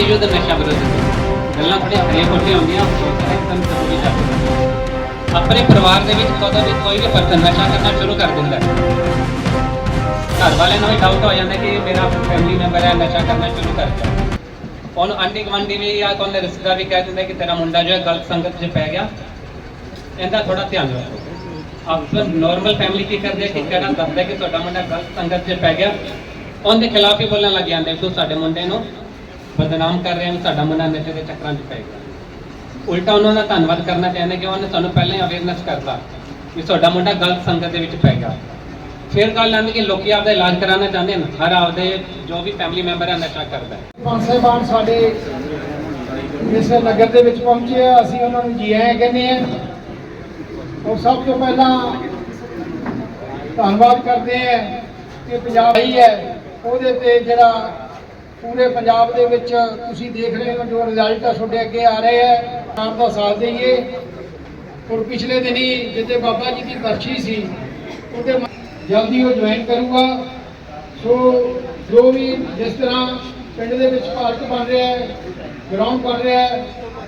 ਕਰਦੇ ਯੁੱਧ ਨਸ਼ਾ ਵਿਰੁੱਧ ਗੱਲਾਂ ਥੋੜ੍ਹੀਆਂ ਹਰੀਆਂ ਫੁੱਟੀਆਂ ਹੁੰਦੀਆਂ ਇੱਕਦਮ ਜ਼ਰੂਰੀ ਹੈ ਆਪਣੇ ਪਰਿਵਾਰ ਦੇ ਵਿੱਚ ਕਦੋਂ ਵੀ ਕੋਈ ਵੀ ਪਰਸਨ ਨਸ਼ਾ ਕਰਨਾ ਸ਼ੁਰੂ ਕਰ ਦਿੰਦਾ ਘਰ ਵਾਲਿਆਂ ਨੂੰ ਵੀ ਡਾਊਟ ਹੋ ਜਾਂਦਾ ਕਿ ਮੇਰਾ ਫੈਮਿਲੀ ਮੈਂਬਰ ਹੈ, ਨਸ਼ਾ ਕਰਨਾ ਸ਼ੁਰੂ ਕਰ ਗਿਆ। ਉਹਨੂੰ ਆਂਢੀ ਗੁਆਂਢੀ ਵੀ ਜਾਂ ਕੋਈ ਰਿਸ਼ਤੇਦਾਰ ਵੀ ਕਹਿ ਦਿੰਦਾ ਕਿ ਤੇਰਾ ਮੁੰਡਾ ਜੋ ਹੈ ਗਲਤ ਸੰਗਤ 'ਚ ਪੈ ਗਿਆ। ਇਹਦਾ ਥੋੜਾ ਧਿਆਨ ਰੱਖੋ। ਆਪਾਂ ਨਾਰਮਲ ਫੈਮਿਲੀ ਕੀ ਕਰਦੇ ਕਿ ਕਿਹੜਾ ਦੱਸਦਾ ਕਿ ਤੁਹਾਡਾ ਮੁੰਡਾ ਗਲਤ ਸੰਗਤ 'ਚ ਪੈ ਗਿਆ। ਉਹਦੇ ਖਿਲਾਫ ਹੀ ਬੋਲਣ ਲੱਗ ਜਾਂਦੇ ਤੂੰ ਸਾਡੇ ਮੁੰਡੇ ਨੂੰ ਬਦਨਾਮ ਕਰ ਰਿਹਾ ਵੀ ਸਾਡਾ ਮੁੰਡਾ ਨਸ਼ੇ ਦੇ ਚੱਕਰਾਂ 'ਚ ਪੈ ਗਿਆ। ਉਲਟਾ ਉਹਨਾਂ ਦਾ ਧੰਨਵਾਦ ਕਰਨਾ ਚਾਹੁੰਦੇ ਕਿ ਉਹਨੇ ਸਾਨੂੰ ਪਹਿਲਾਂ ਹੀ ਅਵੇਅਰਨੈਸ ਕਰਤਾ ਕਿ ਤੁਹਾਡਾ ਮੁੰਡਾ ਗਲਤ ਸੰਗਤ ਦੇ ਵਿੱਚ ਪੈ ਗਿਆ। ਫਿਰ ਗੱਲ ਆਉਂਦੀ ਕਿ ਲੋਕੀ ਆਪਦਾ ਇਲਾਜ ਕਰਾਉਣਾ ਚਾਹੁੰਦੇ ਨੇ ਹਰ ਆਪਦੇ ਜੋ ਵੀ ਫੈਮਿਲੀ ਮੈਂਬਰ ਹੈ ਨਸ਼ਾ ਕਰਦਾ ਹੈ। ਪੰਜ ਸਾਡੇ ਇਸ ਨਗਰ ਦੇ ਵਿੱਚ ਪਹੁੰਚੇ ਆ। ਅਸੀਂ ਉਹਨਾਂ ਨੂੰ ਜੀ ਆਇਆਂ ਕਹਿੰਦੇ ਆ। ਔਰ ਸਭ ਤੋਂ ਪਹਿਲਾਂ ਧੰਨਵਾਦ ਕਰਦੇ ਆ ਕਿ ਪੰਜਾਬ ਆਈ ਹੈ। ਉਹਦੇ ਤੇ ਜਿਹੜਾ ਪੂਰੇ ਪੰਜਾਬ ਦੇ ਵਿੱਚ ਤੁਸੀਂ ਦੇਖ ਰਹੇ ਹੋ ਜੋ ਰਿਜ਼ਲਟ ਆ ਤੁਹਾਡੇ ਅੱਗੇ ਆ ਰਹੇ ਹੈ। ਆਪ ਦਾ ਸਾਥ ਦੇਈਏ। ਔਰ ਪਿਛਲੇ ਦਿਨੀ ਜਿੱਤੇ ਬਾਬਾ ਜੀ ਦੀ ਬਰਸ਼ੀ ਸੀ, ਉਹਦੇ ਜਲਦੀ ਉਹ ਜੁਆਇਨ ਕਰੂਗਾ। ਸੋ ਜੋ ਵੀ ਜਿਸ ਤਰ੍ਹਾਂ ਪਿੰਡ ਦੇ ਵਿੱਚ ਪਾਰਕ ਬਣ ਰਿਹਾ ਹੈ ਗਰਾਊਂਡ ਬਣ ਰਿਹਾ ਹੈ,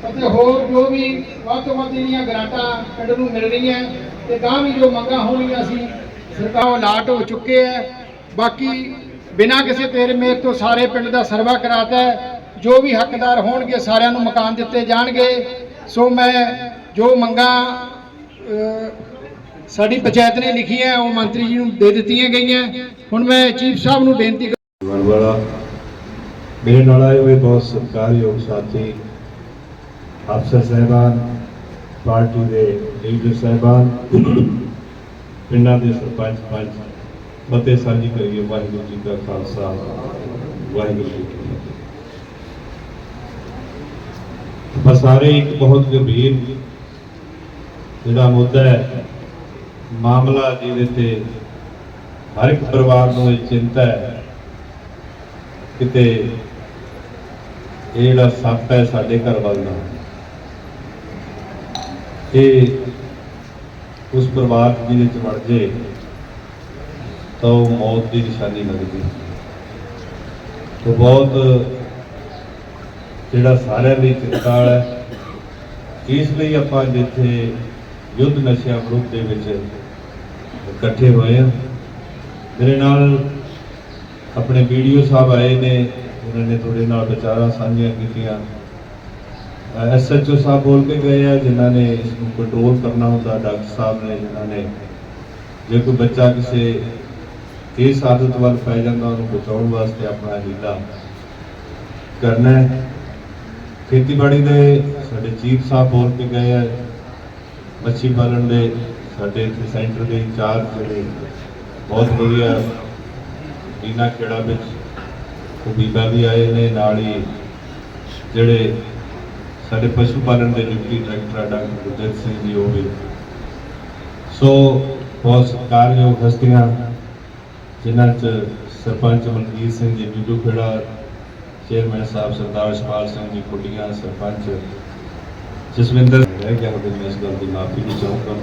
ਅਤੇ ਹੋਰ ਜੋ ਵੀ ਵੱਧ ਤੋਂ ਵੱਧ ਜਿਹੜੀਆਂ ਗ੍ਰਾਂਟਾਂ ਪਿੰਡ ਨੂੰ ਮਿਲ ਰਹੀਆਂ ਤੇ ਗਾਂ ਵੀ ਜੋ ਮੰਗਾਂ ਹੋਣਗੀਆਂ ਸੀ, ਸਰਕਾਰ ਅਲਾਟ ਹੋ ਚੁੱਕੇ ਹੈ। ਬਾਕੀ ਬਿਨਾਂ ਕਿਸੇ ਤੇਰੇ ਮੇਰ ਤੋਂ ਸਾਰੇ ਪਿੰਡ ਦਾ ਸਰਵਾ ਕਰਾਤਾ ਜੋ ਵੀ ਹੱਕਦਾਰ ਹੋਣਗੇ, ਸਾਰਿਆਂ ਨੂੰ ਮਕਾਨ ਦਿੱਤੇ ਜਾਣਗੇ। ਸੋ ਮੈਂ ਜੋ ਮੰਗਾਂ ਸਾਡੀ ਪੰਚਾਇਤ ਨੇ ਲਿਖੀਆਂ, ਉਹ ਮੰਤਰੀ ਜੀ ਨੂੰ ਦੇ ਦਿੱਤੀਆਂ ਗਈਆਂ। ਹੁਣ ਮੈਂ ਚੀਫ ਸਾਹਿਬ ਨੂੰ ਬੇਨਤੀ ਜੀਵਨ ਵਾਲਾ, ਮੇਰੇ ਨਾਲ ਆਏ ਹੋਏ ਬਹੁਤ ਸਤਿਕਾਰਯੋਗ ਸਾਥੀ, ਅਫਸਰ ਸਹਿਬਾਨ, ਪਾਰਟੀ ਦੇ ਲੀਡਰ ਸਹਿਬਾਨ, ਪਿੰਡਾਂ ਦੇ ਸਰਪੰਚ, ਪੰਚ ਫਤਿਹ ਸਾਂਝੀ ਕਰੀਏ ਵਾਹਿਗੁਰੂ ਜੀ ਕਾ ਖਾਲਸਾ, ਵਾਹਿਗੁਰੂ ਜੀ ਕੀ ਫਤਿਹ। ਪਰ ਸਾਰੇ ਇੱਕ ਬਹੁਤ ਗੰਭੀਰ ਜਿਹੜਾ ਮੁੱਦਾ ਹੈ, ਮਾਮਲਾ ਜਿਹਦੇ ਤੇ ਹਰ ਇੱਕ ਪਰਿਵਾਰ ਨੂੰ ਇਹ ਚਿੰਤਾ ਹੈ, ਕਿਤੇ ਇਹ ਜਿਹੜਾ ਸੱਪ ਹੈ ਸਾਡੇ ਘਰ ਵੱਲ ਨਾ ਇਹ ਉਸ ਪਰਿਵਾਰ ਜਿਹਦੇ ਚ ਵੜ ਜੇ ਤਾਂ ਉਹ ਮੌਤ ਦੀ ਨਿਸ਼ਾਨੀ ਲੱਗਦੀ। ਉਹ ਬਹੁਤ ਜਿਹੜਾ ਸਾਰਿਆਂ ਲਈ ਚਿੰਤਾ ਹੈ, ਇਸ ਲਈ ਆਪਾਂ ਜਿੱਥੇ ਯੁੱਧ ਨਸ਼ਿਆਂ ਗਰੁੱਪ ਦੇ ਵਿੱਚ ਇਕੱਠੇ ਹੋਏ ਹਾਂ। ਮੇਰੇ ਨਾਲ ਆਪਣੇ ਵੀਡੀਓ ਸਾਹਿਬ ਆਏ ਨੇ, ਉਹਨਾਂ ਨੇ ਤੁਹਾਡੇ ਨਾਲ ਵਿਚਾਰਾਂ ਸਾਂਝੀਆਂ ਕੀਤੀਆਂ। ਐਸਐਚਓ ਸਾਹਿਬ ਬੋਲ ਕੇ ਗਏ ਆ, ਜਿਨ੍ਹਾਂ ਨੇ ਇਸ ਨੂੰ ਕੰਟਰੋਲ ਕਰਨਾ ਹੁੰਦਾ, ਡਾਕਟਰ ਸਾਹਿਬ ਨੇ, ਜਿਨ੍ਹਾਂ ਨੇ। ਜੇ ਕੋਈ ਬੱਚਾ ਕਿਸੇ ਇਸ ਆਦਤ ਵੱਲ ਪੈ ਜਾਂਦਾ, ਉਹਨੂੰ ਬਚਾਉਣ ਵਾਸਤੇ ਆਪਣਾ ਹੀਲਾ ਕਰਨਾ ਹੈ। ਖੇਤੀਬਾੜੀ ਦੇ ਸਾਡੇ ਚੀਫ ਸਾਹਿਬ ਬੋਲ ਕੇ ਗਏ ਆ, ਮੱਛੀ ਪਾਲਣ ਦੇ ਸਾਡੇ ਇੱਥੇ ਸੈਂਟਰ ਦੇ ਇੰਚਾਰਜ ਜਿਹੜੇ, ਬਹੁਤ ਵਧੀਆ ਇਹਨਾਂ ਖੇੜਾ ਵਿੱਚ ਉਹ ਵੀ ਆਏ ਨੇ, ਨਾਲ ਹੀ ਜਿਹੜੇ ਸਾਡੇ ਪਸ਼ੂ ਪਾਲਣ ਦੇ ਡਿਪਟੀ ਡਾਇਰੈਕਟਰ ਆ ਡਾਕਟਰ ਗੁਰਦੇਵ ਸਿੰਘ ਜੀ, ਉਹ ਵੀ। ਸੋ ਬਹੁਤ ਸਤਿਕਾਰਯੋਗ ਹਸਤੀਆਂ। ਜਿਨ੍ਹਾਂ ਚ ਸਰਪੰਚ ਮਨਜੀਤ ਸਿੰਘ ਜੀ, ਬੀਜੂ ਖੇੜਾ, ਚੇਅਰਮੈਨ ਸਾਹਿਬ ਸਰਦਾਰ ਸ਼ਪਾਲ ਸਿੰਘ ਜੀ ਕੁੱਡੀਆਂ ਸਰਪੰਚ ਜਸਵਿੰਦਰ ਰਹਿ ਗਿਆ ਉਹਦੇ ਮੈਂ ਇਸ ਗੱਲ ਦੀ ਮਾਫੀ ਦੀ ਚਾਹੂੰਗਾ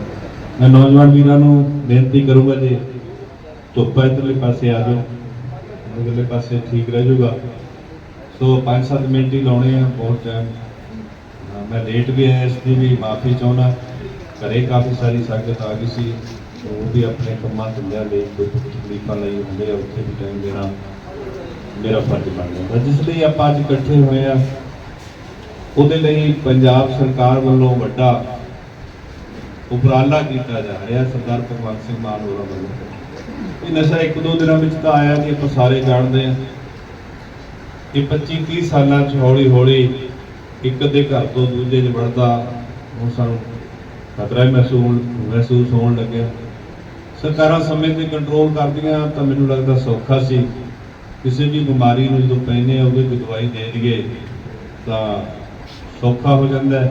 ਮੈਂ ਨੌਜਵਾਨ ਵੀਰਾਂ ਨੂੰ ਬੇਨਤੀ ਕਰੂੰਗਾ ਜੀ, ਧੁੱਪਾ ਇਧਰਲੇ ਪਾਸੇ ਆ ਜਾਓ, ਇਧਰਲੇ ਪਾਸੇ ਠੀਕ ਰਹਿ ਜਾਊਗਾ। ਸੋ 5-7 ਮਿੰਟ ਹੀ ਲਾਉਣੇ ਆ, ਬਹੁਤ ਟਾਈਮ ਮੈਂ ਲੇਟ ਵੀ ਆਇਆ, ਇਸ ਦੀ ਵੀ ਮਾਫੀ ਚਾਹੁੰਦਾ। ਘਰੇ ਕਾਫੀ ਸਾਰੀ ਸੰਗਤ ਆ ਗਈ ਸੀ। ਉਹ ਵੀ ਆਪਣੇ ਕੰਮਾਂ ਧੰਦਿਆਂ ਲਈ ਕੋਈ ਤਕਲੀਫਾਂ ਲਈ ਹੁੰਦੇ ਆ ਉੱਥੇ ਵੀ ਟਾਈਮ ਦੇਣਾ ਮੇਰਾ ਫਰਜ਼ ਬਣ ਜਾਂਦਾ। ਜਿਸ ਲਈ ਆਪਾਂ ਅੱਜ ਇਕੱਠੇ ਹੋਏ ਆ ਉਹਦੇ ਲਈ ਪੰਜਾਬ ਸਰਕਾਰ ਵੱਲੋਂ ਵੱਡਾ ਉਪਰਾਲਾ ਕੀਤਾ ਜਾ ਰਿਹਾ, ਸਰਦਾਰ ਭਗਵੰਤ ਸਿੰਘ ਮਾਨ ਹੋਰਾਂ ਵੱਲੋਂ। ਇਹ ਨਸ਼ਾ ਇੱਕ ਦੋ ਦਿਨਾਂ ਵਿੱਚ ਤਾਂ ਆਇਆ ਨਹੀਂ, ਆਪਾਂ ਸਾਰੇ ਜਾਣਦੇ ਆ ਇਹ 25 30 ਸਾਲਾਂ ਚ ਹੌਲੀ ਹੌਲੀ ਇੱਕ ਦੇ ਘਰ ਤੋਂ ਦੂਜੇ 'ਚ ਵੜਦਾ ਹੁਣ ਸਾਨੂੰ ਖਤਰਾ ਹੀ ਮਹਿਸੂਸ ਮਹਿਸੂਸ ਹੋਣ ਲੱਗਿਆ। ਸਰਕਾਰਾਂ ਸਮੇਂ ਤੇ ਕੰਟਰੋਲ ਕਰਦੀਆਂ, ਤਾਂ ਮੈਨੂੰ ਲੱਗਦਾ ਸੌਖਾ ਸੀ। ਕਿਸੇ ਵੀ ਬਿਮਾਰੀ ਨੂੰ ਜਦੋਂ ਪੈਨੇ ਉਹਦੇ ਕੋਈ ਦਵਾਈ ਦੇ ਦਈਏ, ਤਾਂ ਸੌਖਾ ਹੋ ਜਾਂਦਾ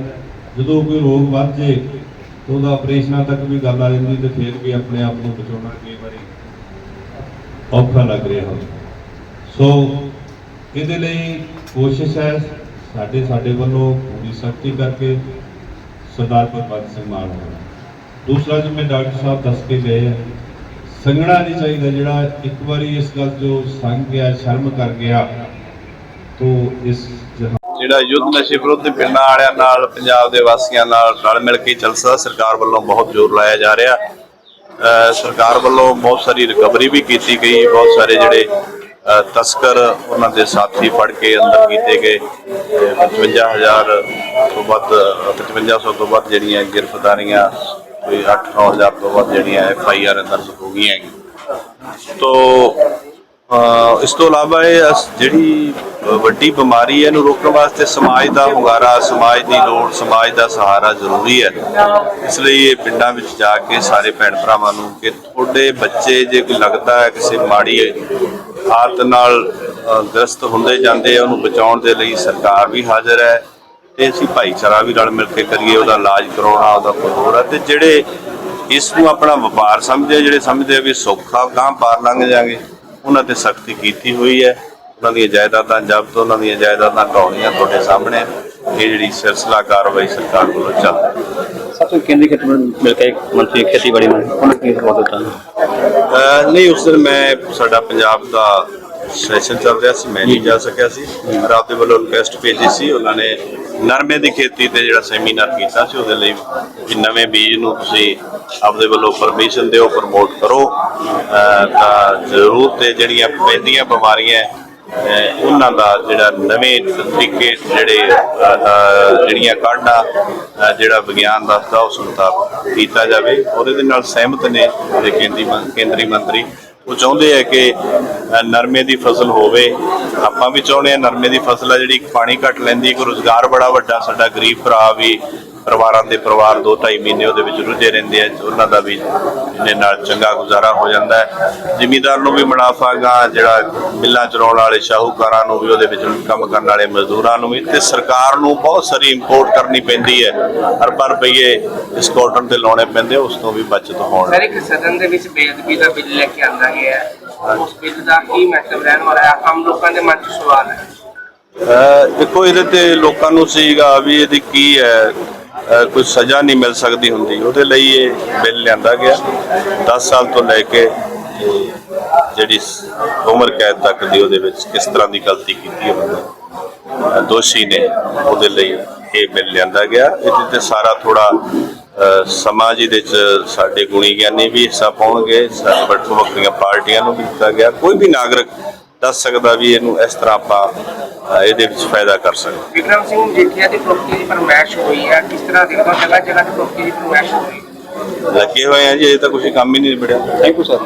ਜਦੋਂ ਕੋਈ ਰੋਗ ਵੱਧ ਜੇ, ਤਾਂ ਉਹਦਾ ਆਪਰੇਸ਼ਨਾਂ ਤੱਕ ਵੀ ਗੱਲ ਆ ਜਾਂਦੀ, ਤੇ ਫਿਰ ਵੀ ਆਪਣੇ ਆਪ ਨੂੰ ਬਚਾਉਣਾ ਕਈ ਵਾਰੀ ਔਖਾ ਲੱਗ ਰਿਹਾ ਹੋ। ਸੋ ਇਹਦੇ ਲਈ ਕੋਸ਼ਿਸ਼ ਹੈ, ਸਾਡੇ ਸਾਡੇ ਵੱਲੋਂ ਪੂਰੀ ਸਖਤੀ ਕਰਕੇ ਸਰਦਾਰ ਭਗਵੰਤ ਸਿੰਘ ਮਾਨ ਹੋਣਾ। ਦੂਸਰਾ ਜਿਵੇਂ ਡਾਕਟਰ ਸਾਹਿਬ ਦੱਸ ਕੇ ਗਏ ਆ। ਸੰਗਣਾ ਨਹੀਂ ਚਾਹੀਦਾ ਜਿਹੜਾ ਇੱਕ ਵਾਰੀ ਇਸ ਗੱਲ ਜੋ ਸੰਗ ਗਿਆ, ਸ਼ਰਮ ਕਰ ਗਿਆ, ਤੋਂ ਇਸ ਜਿਹੜਾ ਯੁੱਧ ਨਸ਼ੇ ਵਿਰੁੱਧ ਪਿੰਡਾਂ ਵਾਲਿਆਂ ਨਾਲ, ਪੰਜਾਬ ਦੇ ਵਾਸੀਆਂ ਨਾਲ ਰਲ ਮਿਲ ਕੇ ਚੱਲ ਸਰਕਾਰ ਵੱਲੋਂ ਬਹੁਤ ਜ਼ੋਰ ਲਾਇਆ ਜਾ ਰਿਹਾ। ਅਹ ਸਰਕਾਰ ਵੱਲੋਂ ਬਹੁਤ ਸਾਰੀ ਰਿਕਵਰੀ ਵੀ ਕੀਤੀ ਗਈ, ਬਹੁਤ ਸਾਰੇ ਜਿਹੜੇ ਤਸਕਰ ਉਹਨਾਂ ਦੇ ਸਾਥੀ ਫੜ ਕੇ ਅੰਦਰ ਕੀਤੇ ਗਏ। ਅਹ 55000 ਤੋਂ ਵੱਧ 5500 ਤੋਂ ਵੱਧ ਜਿਹੜੀਆਂ ਗ੍ਰਿਫਤਾਰੀਆਂ ਕੋਈ 8-9000 ਤੋਂ ਵੱਧ ਜਿਹੜੀਆਂ ਐਫ ਆਈ ਆਰ ਦਰਜ ਹੋ ਗਈਆਂ ਹੈਗੀਆਂ। ਇਸ ਤੋਂ ਇਲਾਵਾ ਇਹ ਜਿਹੜੀ ਵੱਡੀ ਬਿਮਾਰੀ ਹੈ, ਇਹਨੂੰ ਰੋਕਣ ਵਾਸਤੇ ਸਮਾਜ ਦਾ ਹੁੰਗਾਰਾ ਸਮਾਜ ਦੀ ਲੋੜ, ਸਮਾਜ ਦਾ ਸਹਾਰਾ ਜ਼ਰੂਰੀ ਹੈ ਇਸ ਲਈ ਇਹ ਪਿੰਡਾਂ ਵਿੱਚ ਜਾ ਕੇ ਸਾਰੇ ਭੈਣ ਭਰਾਵਾਂ ਨੂੰ ਕਿ ਤੁਹਾਡੇ ਬੱਚੇ ਜੇ ਕੋਈ ਲੱਗਦਾ ਹੈ, ਕਿਸੇ ਮਾੜੀ ਆਦਤ ਨਾਲ ਗ੍ਰਸਤ ਹੁੰਦੇ ਜਾਂਦੇ ਆ, ਉਹਨੂੰ ਬਚਾਉਣ ਦੇ ਲਈ ਸਰਕਾਰ ਵੀ ਹਾਜ਼ਰ ਹੈ ਤੇ ਅਸੀਂ ਭਾਈਚਾਰਾ ਵੀ ਰਲ ਮਿਲ ਕੇ ਕਰੀਏ ਉਹਦਾ ਇਲਾਜ ਕਰਾਉਣਾ ਉਹਦਾ ਕੋਈ ਹੋਰ ਹੈ। ਤੇ ਜਿਹੜੇ ਇਸ ਨੂੰ ਆਪਣਾ ਵਪਾਰ ਸਮਝਦੇ ਜਿਹੜੇ ਸਮਝਦੇ ਆ ਵੀ ਸੌਖਾ ਗਾਂ ਪਾਰ ਲੰਘ ਜਾਗੇ ਉਹਨਾਂ ਤੇ ਸਖਤੀ ਕੀਤੀ ਹੋਈ ਹੈ। ਉਹਨਾਂ ਦੀਆਂ ਜਾਇਦਾਦਾਂ ਜ਼ਬਤ ਉਹਨਾਂ ਦੀਆਂ ਜਾਇਦਾਦਾਂ ਢਾਉਣੀਆਂ ਤੁਹਾਡੇ ਸਾਹਮਣੇ ਇਹ ਜਿਹੜੀ ਸਿਲਸਿਲਾ ਕਾਰਵਾਈ ਸਰਕਾਰ ਵੱਲੋਂ ਚੱਲ ਰਹੀ ਹੈ। ਸਭ ਤੋਂ ਕੇਂਦਰੀ ਖੇਤਰ ਮਿਲ ਕੇ ਮੰਤਰੀ ਖੇਤੀਬਾੜੀ ਮੰਤਰੀ ਉਹਨਾਂ ਕੀ ਸਵਾਲ ਦਿੱਤਾ ਨਹੀਂ ਉਸ ਦਿਨ ਮੈਂ ਸਾਡਾ ਪੰਜਾਬ ਦਾ ਸੈਸ਼ਨ ਚੱਲ ਰਿਹਾ ਸੀ ਮੈਂ ਨਹੀਂ ਜਾ ਸਕਿਆ ਸੀ। ਰਾਤ ਦੇ ਵੱਲੋਂ ਰਿਕੁਐਸਟ ਭੇਜੀ ਸੀ ਉਹਨਾਂ ਨੇ ਨਰਮੇ ਦੀ ਖੇਤੀ ਤੇ ਜਿਹੜਾ ਸੈਮੀਨਾਰ ਕੀਤਾ ਸੀ, ਉਹਦੇ ਲਈ ਵੀ ਨਵੇਂ ਬੀਜ ਨੂੰ ਤੁਸੀਂ ਆਪਦੇ ਵੱਲੋਂ ਪਰਮਿਸ਼ਨ ਦਿਓ ਪ੍ਰਮੋਟ ਕਰੋ। ਤਾਂ ਜ਼ਰੂਰ ਤੇ ਜਿਹੜੀਆਂ ਪੈਂਦੀਆਂ ਬਿਮਾਰੀਆਂ ਉਹਨਾਂ ਦਾ ਜਿਹੜਾ ਨਵੇਂ ਤਰੀਕੇ ਜਿਹੜੇ ਜਿਹੜੀਆਂ ਕਾਢਾਂ ਜਿਹੜਾ ਵਿਗਿਆਨ ਦੱਸਦਾ ਉਸ ਮੁਤਾਬਕ ਕੀਤਾ ਜਾਵੇ। ਉਹਦੇ ਦੇ ਨਾਲ ਸਹਿਮਤ ਨੇ ਜਿਹੜੇ ਕੇਂਦਰੀ ਕੇਂਦਰੀ ਮੰਤਰੀ। ਉਹ ਚਾਹੁੰਦੇ ਆ ਕਿ ਨਰਮੇ ਦੀ ਫਸਲ ਹੋਵੇ। ਆਪਾਂ ਵੀ ਚਾਹੁੰਦੇ ਆ ਨਰਮੇ ਦੀ ਫਸਲ ਆ ਜਿਹੜੀ ਪਾਣੀ ਘੱਟ ਲੈਂਦੀ ਕੋਈ ਰੋਜ਼ਗਾਰ ਬੜਾ ਵੱਡਾ ਸਾਡਾ ਗਰੀਬ ਭਰਾ ਵੀ ਪਰਿਵਾਰਾਂ ਦੇ ਪਰਿਵਾਰ 2.5 ਮਹੀਨੇ ਉਹਦੇ ਵਿੱਚ ਰੁੱਝੇ ਰਹਿੰਦੇ ਆ ਉਹਨਾਂ ਦਾ ਵੀ ਇਹਦੇ ਨਾਲ ਚੰਗਾ ਗੁਜ਼ਾਰਾ ਹੋ ਜਾਂਦਾ ਹੈ। ਜ਼ਿਮੀਦਾਰ ਨੂੰ ਵੀ ਮੁਨਾਫਾ ਗਾ ਜਿਹੜਾ ਮਿੱਲਾਂ ਚਲਾਉਣ ਵਾਲੇ ਸ਼ਾਹੂਕਾਰਾਂ ਨੂੰ ਵੀ ਉਹਦੇ ਵਿੱਚ ਕੰਮ ਕਰਨ ਵਾਲੇ ਮਜ਼ਦੂਰਾਂ ਨੂੰ ਵੀ ਤੇ ਸਰਕਾਰ ਨੂੰ ਬਹੁਤ ਸਾਰੀ ਇੰਪੋਰਟ ਕਰਨੀ ਪੈਂਦੀ ਹੈ। ਅਰਬਾਂ ਰੁਪਏ ਇਸ ਕਾਟਨ ਤੇ ਲਾਉਣੇ ਪੈਂਦੇ ਉਸ ਤੋਂ ਵੀ ਬਚਤ ਹੋਣ। ਸਰ ਇੱਕ ਸਦਨ ਦੇ ਵਿੱਚ ਬੇਅਦਬੀ ਦਾ ਬਿੱਲ ਲੈ ਕੇ ਆਂਦਾ ਗਿਆ ਉਸ ਬਿੱਲ ਦਾ ਕੀ ਮਤਲਬ ਰਹਿਣ ਵਾਲਾ ਹੈ? ਆਮ ਲੋਕਾਂ ਦੇ ਮਨ 'ਚ ਸਵਾਲ ਹੈ। ਦੇਖੋ ਇਹਦੇ ਤੇ ਲੋਕਾਂ ਨੂੰ ਸੀਗਾ ਵੀ ਇਹਦੀ ਕੀ ਹੈ? ਕੋਈ ਸਜ਼ਾ ਨਹੀਂ ਮਿਲ ਸਕਦੀ ਹੁੰਦੀ। ਉਹਦੇ ਲਈ ਇਹ ਬਿੱਲ ਲਿਆਂਦਾ ਗਿਆ। 10 ਸਾਲ ਤੋਂ ਲੈ ਕੇ ਜਿਹੜੀ ਉਮਰ ਕੈਦ ਤੱਕ ਦੀ ਉਹਦੇ ਵਿੱਚ ਕਿਸ ਤਰ੍ਹਾਂ ਦੀ ਗਲਤੀ ਕੀਤੀ ਹੈ ਬੰਦਾ ਦੋਸ਼ੀ ਨੇ ਉਹਦੇ ਲਈ ਇਹ ਬਿੱਲ ਲਿਆਂਦਾ ਗਿਆ। ਇਹਦੇ ਤੇ ਸਾਰਾ ਥੋੜਾ ਸਮਾਜ ਦੇ 'ਚ ਸਾਡੇ ਗੁਣੀ ਗਿਆਨੀ ਵੀ ਹਿੱਸਾ ਪਾਉਣਗੇ। ਸਾਡੇ ਵੱਖੋ ਵੱਖਰੀਆਂ ਪਾਰਟੀਆਂ ਨੂੰ ਵੀ ਦਿੱਤਾ ਗਿਆ। ਕੋਈ ਵੀ ਨਾਗਰਿਕ ਦੱਸ ਸਕਦਾ ਵੀ ਇਹਨੂੰ ਇਸ ਤਰ੍ਹਾਂ ਆਪਾਂ ਇਹਦੇ ਵਿੱਚ ਫਾਇਦਾ ਕਰ ਸਕਦੇ ਵਿਕਰਮ ਸਿੰਘ ਮਜੀਠੀਆ ਦੀ ਪ੍ਰੋਪਰਟੀ ਦੀ ਫਰਮਾਇਸ਼ ਹੋਈ ਹੈ ਕਿਸ ਤਰ੍ਹਾਂ ਦੇਖੋ ਜਗ੍ਹਾ ਜਗ੍ਹਾ ਤੇ ਪ੍ਰੋਪਰਟੀ ਦੀ ਫਰਮਾਇਸ਼ ਹੋਈ? ਲੱਗੇ ਹੋਏ ਆ ਜੀ ਅਜੇ ਤਾਂ ਕੁਝ ਕੰਮ ਹੀ ਨਹੀਂ ਨਿਬੜਿਆ। Thank you sir